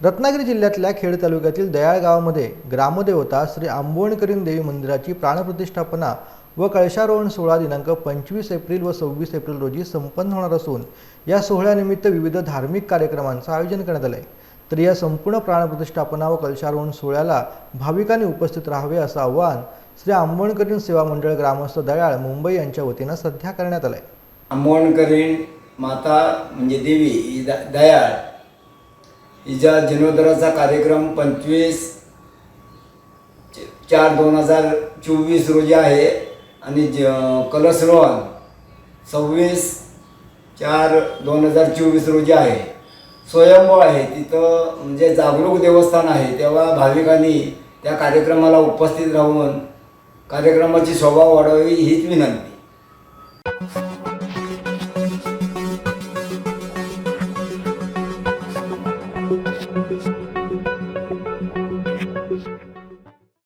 रत्नागिरी जिल्ह्यातल्या खेड तालुक्यातील दयाळ गावामध्ये ग्रामदेवता श्री आंबवणकरीण देवी मंदिराची प्राणप्रतिष्ठापना व कळशारोहण सोहळा दिनांक पंचवीस एप्रिल व सव्वीस एप्रिल रोजी संपन्न होणार असून या सोहळ्यानिमित्त विविध धार्मिक कार्यक्रमांचं आयोजन करण्यात आलं आहे तर या संपूर्ण प्राणप्रतिष्ठापना व कलशारोहण सोहळ्याला भाविकांनी उपस्थित राहावे असं आवाहन श्री आंबवणकरीण सेवा मंडळ ग्रामस्थ दयाळ मुंबई यांच्या वतीनं सध्या करण्यात आलं आहे आंबवणकरीण माता म्हणजे देवी दयाळ हिच्या जीर्णोद्धाराचा कार्यक्रम पंचवीस चार दोन हजार चोवीस रोजी आहे. आणि ज कलशरोहण सव्वीस चार दोन हजार चोवीस रोजी आहे. स्वयंभू आहे. तिथं म्हणजे जागरूक देवस्थान आहे. तेव्हा भाविकांनी त्या कार्यक्रमाला उपस्थित राहून कार्यक्रमाची शोभा वाढवावी हीच विनंती. Thank you.